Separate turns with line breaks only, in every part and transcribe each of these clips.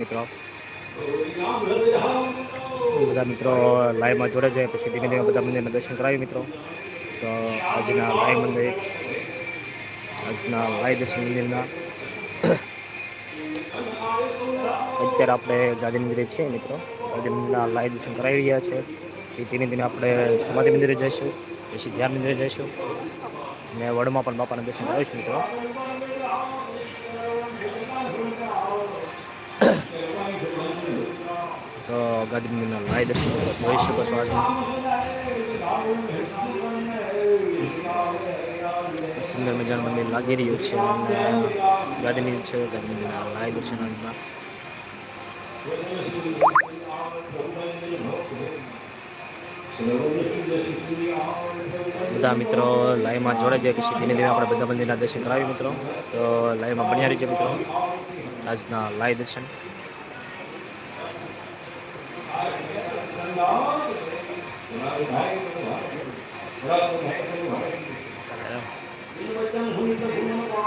મિત્રો. બધા મિત્રો લાઈવમાં જોડે જાય પછી ધીમે ધીમે બધા મંદિરના દર્શન કરાવી મિત્રો. તો આજના લાઈવ મંદિર, આજના લાઈવ દર્શન મંદિરના અત્યારે આપણે ગાંધી મંદિરે છીએ મિત્રો. ગાંધી મંદિરના લાઈવ દર્શન કરાવી રહ્યા છે. એ ધીમે ધીમે આપણે સમાધિ મંદિરે જઈશું. પછી ધ્યાન મંદિરે જઈશું. ને વડમાં પણ બાપાના દર્શન કરાવીશું મિત્રો. તો ગાંધી મંદિરના લાઈ દર્શન જોઈ શકો છો આજે. સુંદર મજાનું મંદિર લાગી રહ્યું છે. ગાંધી મંદિર છે ગાંધી મંદિરના લાઈ દર્શન બધા મિત્રો લાઈવમાં જોડાઈ જાય પછી ધીમે ધીમે આપણે બધા મંદિરના દર્શન કરાવી મિત્રો. તો લાઈવમાં બન્યા રહીજો મિત્રો. આજના લાઈવ દર્શન.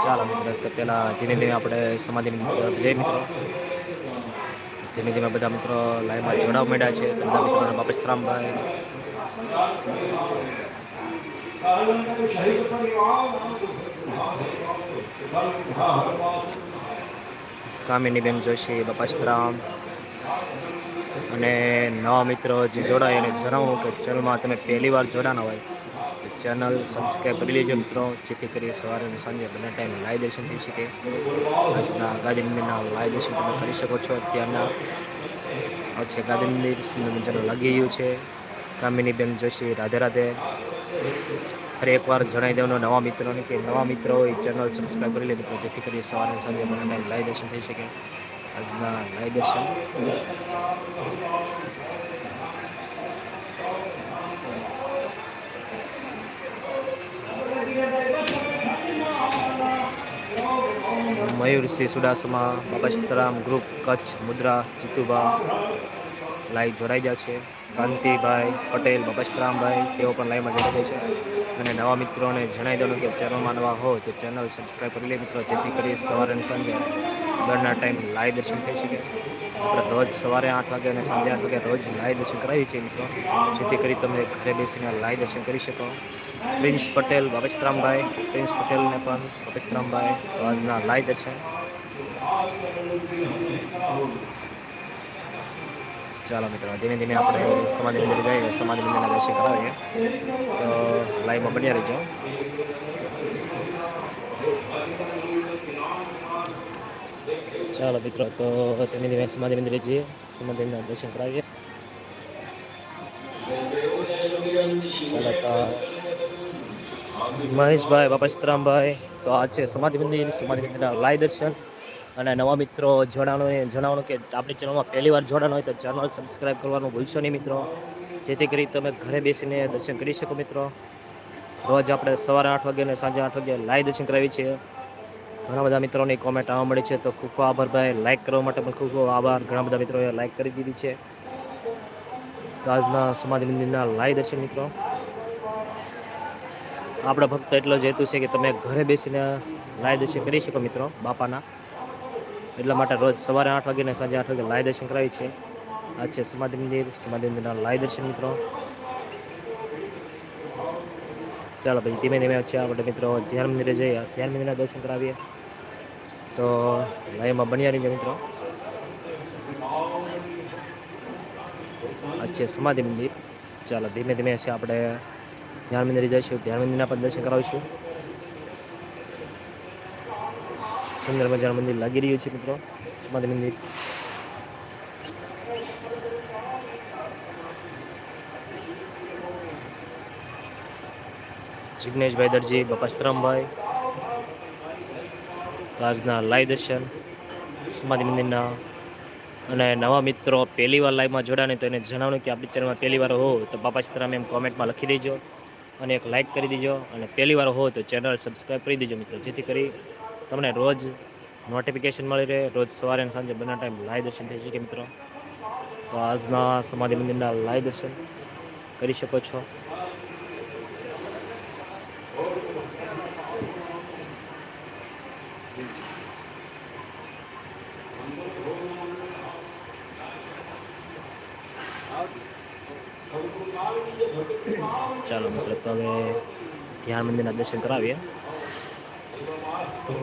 ચાલો મિત્રો પહેલાં ધીમે ધીમે આપણે સમાધિ જઈએ મિત્રો. ધીમે ધીમે બધા મિત્રો લાઈવમાં જોડાવા માંડ્યા છે. બધા મિત્રોને બાપસ રામભાઈ કામિની બેન જોશી બાપાશ્રામ અને નવા મિત્રો જે જોડાય એને જણાવું કે ચેનલમાં તમે પહેલી વાર જોડાના હોય તો ચેનલ સબસ્ક્રાઈબ કરી લેજો મિત્રો. જેથી કરી સવારે અને સાંજે બંને ટાઈમ લાઈવ દર્શન થઈ શકે. આજના ગાંધી મંદિરના લાઈવ દર્શન તમે કરી શકો છો. અત્યારના છે ગાંધી મંદિર સુંદર મજાનું લાગી રહ્યું છે. કામિની બેન જોશી રાધે રાધે. ફરી એકવાર જણાવી દેવાનો નવા મિત્રોને કે નવા મિત્રો એ ચેનલ સબસ્ક્રાઈબ કરી લે જેથી કરી સવારે સાંજે બંને ટાઈમ લાઈવ દર્શન થઈ શકે. આજના લાઈવ દર્શન મયુરસિંહ સુડાસમા બાબાશ્તરામ ગ્રુપ કચ્છ મુદ્રા જીતુભા લાઈવ જોડાઈ ગયા છે કાંતિભાઈ પટેલ બાબાશ્તરામભાઈ તેઓ પણ લાઈવમાં જોડાઈ ગયા છે. અને નવા મિત્રોને જણાવી દઉં કે ચેનલમાં નવા હોય તો ચેનલ સબસ્ક્રાઈબ કરી લે મિત્રો, જેથી કરી સવારે અને સાંજે. દરના ટાઈમ લાઈવ દર્શન થઈ શકે. આપણે રોજ સવારે આઠ વાગે અને સાંજે આઠ વાગે રોજ લાઈવ દર્શન કરાવીએ છીએ મિત્રો. જેથી કરી તમે ઘરે બેસીને લાઈવ દર્શન કરી શકો. પ્રિન્સ પટેલ બાબેશરામભાઈ પ્રિન્સ પટેલને પણ બાબેશરામભાઈ રોજના લાઈવ દર્શન. ચાલો મિત્રો, ધીમે ધીમે આપણે સમાધિ મંદિર જઈએ સમાધિ મંદિરના દર્શન કરાવીએ. તો લાઈવમાં બન્યા રહીજો. ચાલો મિત્રો, તો ધીમે ધીમે સમાધિ મંદિરે જઈએ. મંદિર દર્શન કરાવીએ. મહેશભાઈ, બાપા સીતરામભાઈ તો આ છે સમાધિ મંદિર. સમાધિ મંદિરના લાઈવ દર્શન. અને નવા મિત્રો જોડાવાનું જણાવવાનું કે આપણી ચેનલમાં પહેલી વાર જોડાણ હોય તો ચેનલ સબસ્ક્રાઈબ કરવાનું ભૂલશો નહીં મિત્રો. જેથી કરી તમે ઘરે બેસીને દર્શન કરી શકો મિત્રો. રોજ આપણે સવારે આઠ વાગે અને સાંજે આઠ વાગે લાઈવ દર્શન કરાવીએ છીએ. ઘણા બધા મિત્રોની કોમેન્ટ આવવા મળી છે, તો ખૂબ ખૂબ આભાર ભાઈ. લાઇક કરવા માટે પણ ખૂબ ખૂબ આભાર. ઘણા બધા મિત્રોએ લાઇક કરી દીધી છે. તો આજના સમાધિ મંદિરના લાઈવ દર્શન મિત્રો. આપણો ભક્ત એટલો જ હેતુ છે કે તમે ઘરે બેસીને લાઈવ દર્શન કરી શકો મિત્રો, બાપાના. એટલા માટે રોજ સવારે આઠ વાગે અને સાંજે આઠ વાગે લાઈવ દર્શન કરાવી છે. આ છે સમાધિ મંદિર. સમાધિ મંદિરના લાઈવ દર્શન મિત્રો. ચાલો પછી ધીમે ધીમે છે આપણે મિત્રો ધ્યાન મંદિરે જઈએ. ધ્યાન મંદિરના દર્શન કરાવીએ. તો લાઈવમાં બન્યા રહીજો મિત્રો. આ છે સમાધિ મંદિર. ચાલો, ધીમે ધીમે છે આપણે ધ્યાન મંદિરે જઈશું. ધ્યાન મંદિરના પણ દર્શન કરાવીશું. સુંદર મજાનું મંદિર લાગી રહ્યું છે મિત્રો. સમાધિ મંદિર. જિગ્નેશભાઈ દરજી બપાસ્તરામભાઈ આજના લાઈવ દર્શન, સમાધિ મંદિરના અને નવા મિત્રો પહેલી વાર લાઈવમાં જોડાને તો એને જણાવવાનું કે આપણી ચેનલમાં પહેલી વાર હો, તો બાપા સીતારામ એમ કોમેન્ટમાં લખી દેજો અને એક લાઇક કરી દેજો અને પહેલી વાર હો તો ચેનલ સબસ્ક્રાઈબ કરી દેજો મિત્રો, જેથી કરી તમને રોજ નોટિફિકેશન મળી રહે, રોજ સવારે અને સાંજે બંને ટાઈમ લાઈવ દર્શન થઈ શકે મિત્રો. તો આજના સમાધિ મંદિરના લાઈવ દર્શન કરી શકો છો. ચાલો મિત્રો તો હવે ધ્યાન મંદિરના દર્શન કરાવીએ. તો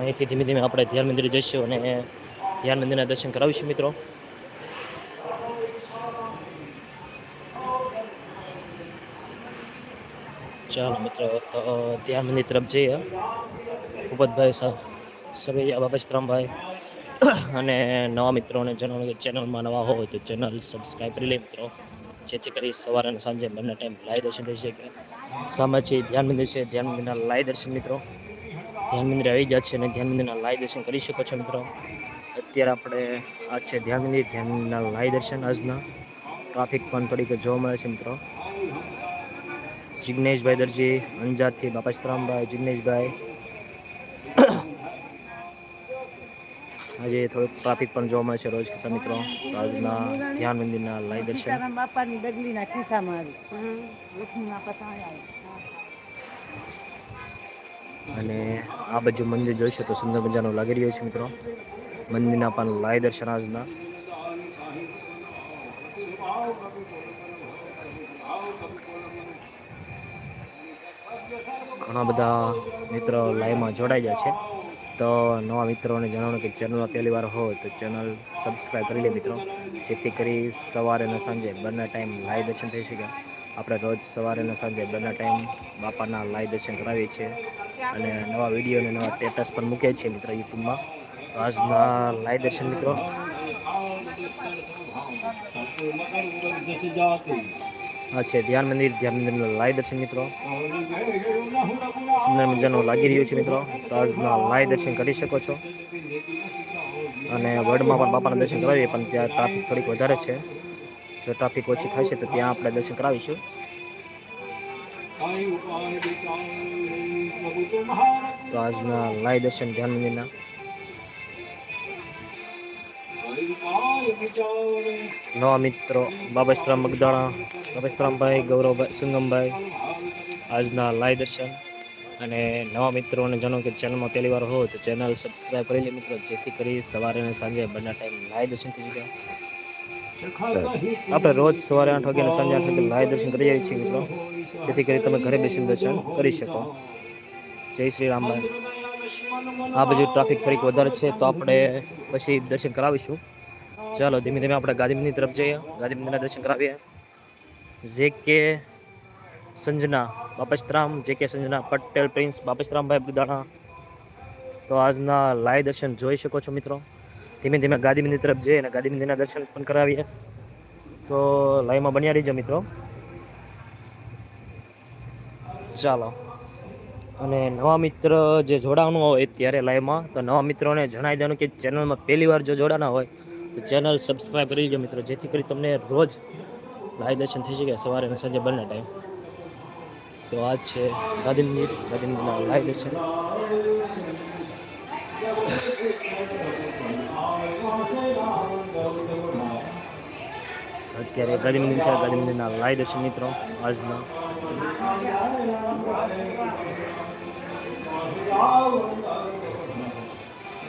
અહીંથી ધીમે ધીમે આપણે ધ્યાન મંદિરે જઈશું અને ધ્યાન મંદિરના દર્શન કરાવીશું, મિત્રો. ચાલો, મિત્રો, તો ધ્યાન મંદિર તરફ જઈએ. ભૂપતભાઈ સભૈયા બાબસ્તરામભાઈ અને નવા મિત્રોને જણાવું કે ચેનલમાં નવા હોય તો ચેનલ સબસ્ક્રાઈબ કરી લે, મિત્રો. જેથી કરી સવારે અને સાંજે બંને ટાઈમ લાઈવ દર્શન થઈ શકે. સામે છે ધ્યાન મંદિર છે. ધ્યાન મંદિરના લાઈવ દર્શન મિત્રો. ધ્યાન મંદિર આવી જાય છે અને ધ્યાન મંદિરના લાઈવ દર્શન કરી શકો છો મિત્રો. અત્યારે આપણે આ છે ધ્યાન મંદિર. ધ્યાન મંદિરના લાઈવ દર્શન આજના. ટ્રાફિક પણ થોડીક જોવા મળે છે મિત્રો. જિગ્નેશભાઈ દરજી, અંજારથી બાપાસ્તરામભાઈ જિગ્નેશભાઈ. આજે થોડુંક ટ્રાફિક પણ જોવા મળે છે રોજ કરતા મિત્રો. તો આજના ધ્યાન મંદિરના લાઈ દર્શન.
બાપાની ડગલીના ખિસ્સામાં આવી.
અને આ બાજુ મંદિર જોઈશે તો સુંદર મજાનું લાગી રહ્યું છે મિત્રો. મંદિરના પણ લાઈ દર્શન આજના. ઘણા બધા મિત્રો લાઈવમાં જોડાઈ ગયા છે. તો નવા મિત્રોને જણાવવાનું કે ચેનલમાં પહેલી વાર હોય તો ચેનલ સબસ્ક્રાઈબ કરી લે મિત્રો. જેથી કરી સવારે અને સાંજે બંને ટાઈમ લાઈવ દર્શન થઈ શકે. આપણે રોજ સવારે અને સાંજે બંને ટાઈમ બાપાના લાઈવ દર્શન કરાવીએ છીએ. અને નવા વીડિયો અને નવા સ્ટેટસ પણ મૂકીએ છીએ મિત્રો યુટ્યુબમાં. આજના લાઈવ દર્શન મિત્રો. છે ધ્યાન મંદિર, ધ્યાન મંદિરના લાઈવ દર્શન મિત્રો. સુંદર મજાનું લાગી રહ્યું છે મિત્રો. તો આજના લાઈવ દર્શન કરી શકો છો. અને વર્ડમાં પણ બાપાના દર્શન કરાવીએ, પણ ત્યાં ટ્રાફિક થોડીક વધારે છે. જો ટ્રાફિક ઓછી થશે તો ત્યાં આપણે દર્શન કરાવીશું. તો આજના લાઈવ દર્શન ધ્યાન મંદિરના. નવા મિત્રો બાબાશ્રામ મગદાણા બાબાશ્રામભાઈ ગૌરવભાઈ, સુંગમભાઈ, આજના લાઈવ દર્શન અને નવા મિત્રોને જાણો કે ચેનલમાં પહેલી વાર હો તો ચેનલ સબસ્ક્રાઈબ કરી લે મિત્રો, જેથી કરી સવારે અને સાંજે બંને ટાઈમ લાઈવ દર્શન થઈ જાય આપણે રોજ સવારે આઠ વાગે અને સાંજે આઠ વાગે લાઈવ દર્શન કરી જઈએ છીએ મિત્રો, જેથી કરી તમે ઘરે બેસીને દર્શન કરી શકો. જય શ્રી રામભાઈ. આ બાજુ ટ્રાફિક થોડીક વધારે છે, તો આપણે પછી દર્શન કરાવીશું. ચાલો, ધીમે ધીમે આપણે ગાંધી તરફ જઈએ. ગાંધી મંદિરના દર્શન કરાવીએ. જે કે સંજના, બાપસ્તરામ, જે કે સંજના પટેલ, પ્રિન્સ, બાપસ્તરામભાઈ બુદાણા તો આજના લાય દર્શન જોઈ શકો છો મિત્રો. ધીમે ધીમે ગાંધી મંદિર તરફ જઈએ અને ગાંધી મંદિરના દર્શન પણ કરાવીએ. તો લાઈવમાં બન્યા રહીજો મિત્રો. ચાલો. અને નવા મિત્ર જે જોડાવાનું હોય ત્યારે લાઈવમાં તો નવા મિત્રોને જણાવી દેવાનું કે ચેનલમાં પહેલી વાર જો જોડાના હોય તો ચેનલ સબસ્ક્રાઈબ કરી લેજો મિત્રો, જેથી કરી તમને રોજ લાઈવ દર્શન થઈ શકે સવારે અને સાંજે બંને ટાઈમ તો આજ છે ગાંધી મંદિર, ગાંધી લાઈવ દર્શન. અત્યારે ગાંધી મંદિર છે, ગાંધી મંદિરના લાઈવ દર્શન મિત્રો, આજના.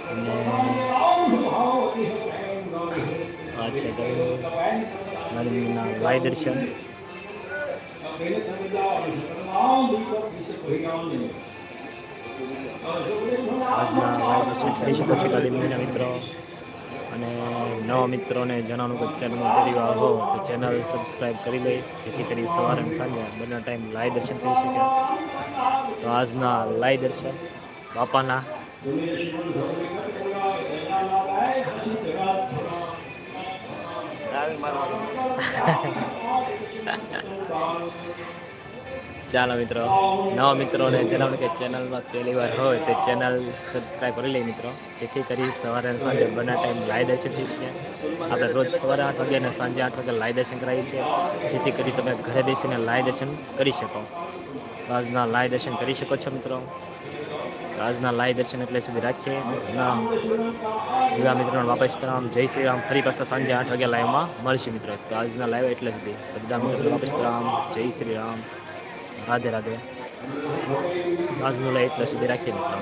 અને આ છે મંદિરના લાઈવ દર્શન. આજના લાઈવ દર્શન કરી શકો છો ગાંધી મિત્રો. અને નવા મિત્રોને જણાવવાનું કે ચેનલમાં પરિવાર વાર હો તો ચેનલ સબસ્ક્રાઈબ કરી લઈ જેથી કરી સવારે અને સાંજે બંને ટાઈમ લાઈવ દર્શન થઈ શકે. તો આજના લાઈવ દર્શન બાપાના. ચાલો મિત્રો, નવા મિત્રોને જણાવું કે ચેનલમાં પહેલી વાર હોય તો ચેનલ સબસ્ક્રાઈબ કરી લે મિત્રો. જેથી કરી સવારે અને સાંજે બંને ટાઈમ લાઈ દર્શન થઈ શકે આપણે રોજ સવારે આઠ વાગે અને સાંજે આઠ વાગે લાઈ દર્શન કરાવીએ છીએ. જેથી કરી તમે ઘરે બેસીને લાઈ દર્શન કરી શકો. આજના લાઈ દર્શન કરી શકો છો મિત્રો. આજના લાઈવ દર્શન એટલે સુધી રાખીએ. બધા મિત્રોને વાપસ રામ જય શ્રી રામ. ફરી પાછા સાંજે આઠ વાગ્યા લાઈવમાં મળશે મિત્રો. તો આજના લાઈવ એટલે સુધી. તો બધા મિત્રો વાપસ રામ જય શ્રી રામ. રાધે રાધે. આજનું લાઈવ એટલે સુધી રાખીએ મિત્રો.